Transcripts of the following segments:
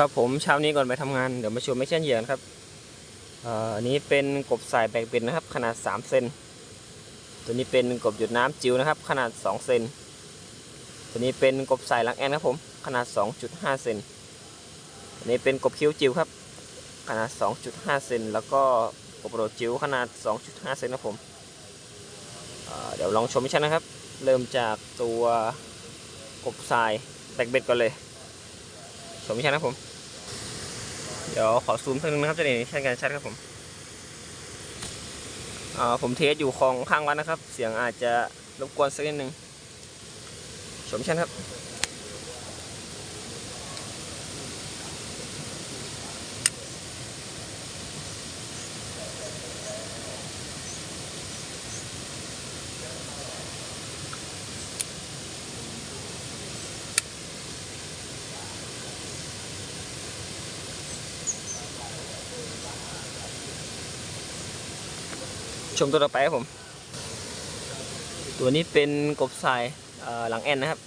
ครับผมเช้านี้ก่อนไปทำงานเดี๋ยวมาชมไม่เช่นเหยื่อนะครับอันนี้เป็นกบสายแบกเบ็ดนะครับ ขนาด 3 เซนตัวนี้เป็นกบหยดน้ำจิ๋วนะครับ ขนาด 2 เซนตัวนี้เป็นกบสายหลังแอนครับผมขนาด 2.5 เซนตัวนี้เป็นกบคิ้วจิ๋วครับ ขนาด 2.5 เซนแล้วก็กบโรดจิ๋วขนาด 2.5 เซนครับผมเเดี๋ยวลองชมไมิชชั่นนะครับ เริ่มจากตัวกบทรายแบกเบ็ดก่อนเลย สมมิชชั่นนะครับผม เดี๋ยวขอซูมสักนึงนะครับจะได้เห็นชัดกันชัดครับผมผมเทสอยู่คลองข้างวัดนะครับ เสียงอาจจะรบกวนสักนิดนึงสมชันครับ ชมตัวต่อไปครับผม ตัวนี้เป็นกบทรายหลังแอนนะครับ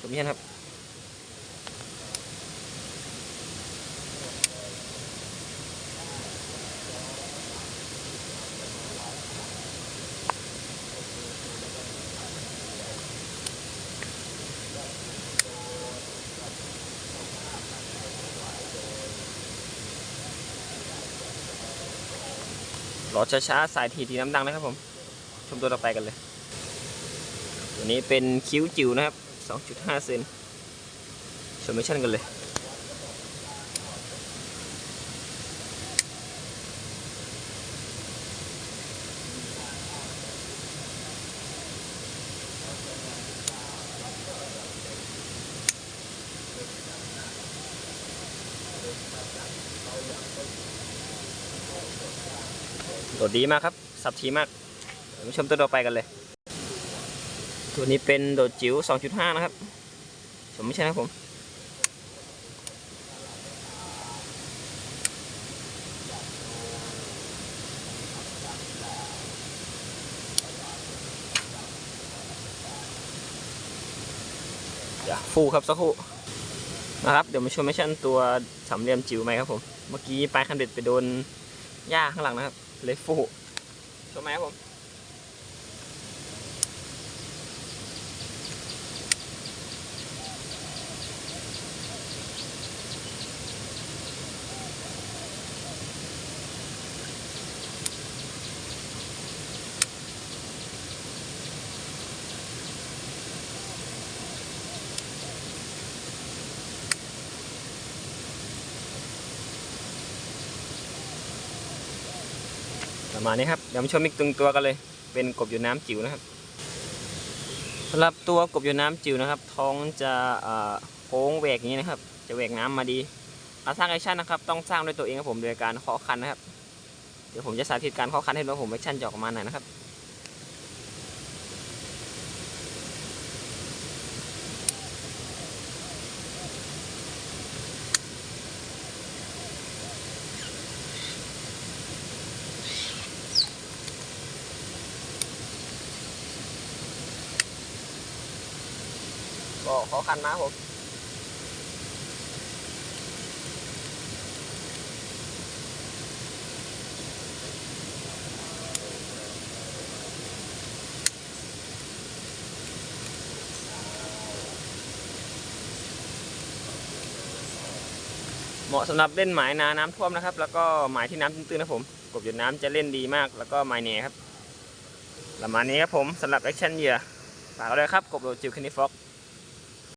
ชมมิชชั่นครับ รอช้าๆ สายทีทีน้ำดังนะครับผม ชมตัวต่อไปกันเลย ตัวนี้เป็นคิ้วจิ๋วนะครับ 2.5 เซนชมมิชชั่นกันเลย โดดดีมากครับสับทีมากมาชมตัวต่อไปกันเลย ตัวนี้เป็นโดดจิ๋ว 2.5 นะครับชมไม่ใช่นะผมฟูครับสักครู่นะครับเดี๋ยวมาชมมิชชั่นตัวสามเหลี่ยมจิ๋วไหมครับผม เมื่อกี้ปลายคันเบ็ดไปโดนหญ้าข้างหลังนะครับ เลยฟูชมไหมครับผม ประมาณนี้ครับเดี๋ยวมาชมอีกตึงตัวกันเลย เป็นกบอยู่น้ำจิ๋วนะครับสำหรับตัวกบอยู่น้ำจิ๋วนะครับ ท้องจะโค้งแหวกอย่างนี้นะครับ จะแหวกน้ำมาดีการสร้างแอคชั่นนะครับต้องสร้างด้วยตัวเองครับผมโดยการเคาะคันนะครับเดี๋ยวผมจะสาธิตการเคาะคันให้ดูว่าผมแอคชั่นจะออกมาไหนนะครับ ก็เคาะคันมาผมเหมาะสำหรับเล่นหมายนาน้ำท่วมนะครับ แล้วก็หมายที่น้ำตื้นๆนะผมกบหยดน้ำจะเล่นดีมาก แล้วก็หมายเหน่ครับประมาณนี้ครับผมสำหรับแอคชั่นเหยื่อฝากเอาเลยครับกบโรจิวคินิฟ็อก